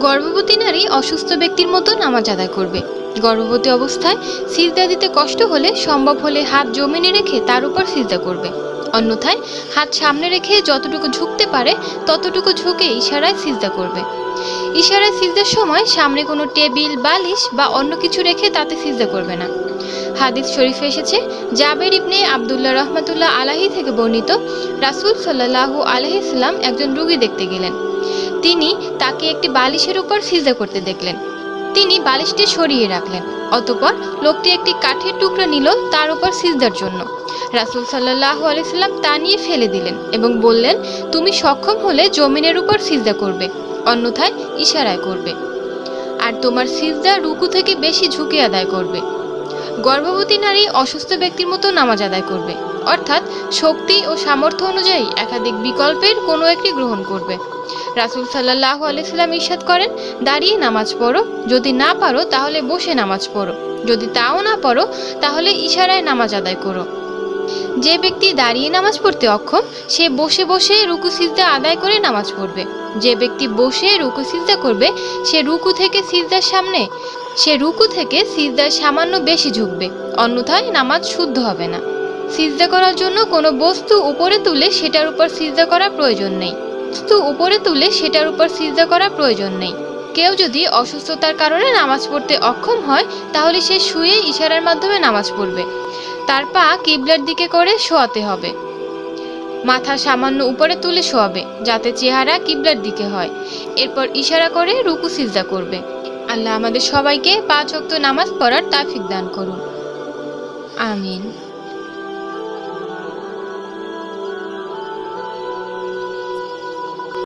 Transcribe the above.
গর্ভবতী নারী অসুস্থ ব্যক্তির মতো নামাজ আদায় করবে। গর্ভবতী অবস্থায় সিজদা দিতে কষ্ট হলে সম্ভব হলে হাত জমিনে রেখে তার উপর সিজদা করবে। অন্যথায় হাত সামনে রেখে যতটুকু ঝুঁকতে পারে, ততটুকু ঝুঁকে ইশারায় সিজদা করবে। ইশারায় সিজদার সময় সামনে কোনো টেবিল, বালিশ বা অন্য কিছু রেখে তাতে সিজদা করবে না। হাদিস শরীফে এসেছে, জাবের ইবনে আবদুল্লাহ রহমতুল্লাহ আলাহি থেকে বর্ণিত রাসূল সাল্লাল্লাহু আলাইহি সাল্লাম একজন রুগী দেখতে গেলেন। তিনি তাকে একটি বালিশের উপর সিজদা করতে দেখলেন। তিনি বালিশটি সরিয়ে রাখলেন, অতপর লোকটি একটি কাঠের টুকরা নিল তার উপর সিজদার জন্য। রাসূল সাল্লাল্লাহু আলাইহি সাল্লাম তা নিয়ে ফেলে দিলেন এবং বললেন, তুমি সক্ষম হলে জমিনের উপর সিজদা করবে, অন্যথায় ইশারায় করবে। আর তোমার সিজদা রুকু থেকে বেশি ঝুঁকে আদায় করবে। গর্ভবতী নারী অসুস্থ ব্যক্তির মতো নামাজ আদায় করবে। অর্থাৎ শক্তি ও সামর্থ্য অনুযায়ী একাধিক বিকল্পের কোনো একটি গ্রহণ করবে। রাসুল সাল্লাহ আলাইসাল্লাম ইরশাদ করেন, দাঁড়িয়ে নামাজ পড়ো। যদি না পারো, তাহলে বসে নামাজ পড়ো। যদি তাও না পড়ো তাহলে ইশারায় নামাজ আদায় করো। যে ব্যক্তি দাঁড়িয়ে নামাজ পড়তে অক্ষম, সে বসে বসে রুকু সিজদা আদায় করে নামাজ পড়বে। যে ব্যক্তি বসে রুকু সিজদা করবে, সে রুকু থেকে সিজদার সামনে সে রুকু থেকে সিজদার সামান্য বেশি ঝুঁকবে, অন্যথায় নামাজ শুদ্ধ হবে না। সিজদা করার জন্য কোনো বস্তু উপরে তুলে সেটার উপর সিজদা করা প্রয়োজন নেই। বস্তু উপরে তুলে সেটার উপর সিজদা করা প্রয়োজন নেই। কেউ যদি অসুস্থতার কারণে নামাজ পড়তে অক্ষম হয়, তাহলে সে শুয়ে ইশারার মাধ্যমে নামাজ পড়বে। তার পা কিবলার দিকে করে শোয়াতে হবে। মাথা সামান্য উপরে তুলে শোয়াবে, যাতে চেহারা কিবলার দিকে হয়। এরপর ইশারা করে রুকু সিজদা করবে। আল্লাহ আমাদের সবাইকে পাঁচ অক্ত নামাজ পড়ার তাফিক দান করুন। আমিন।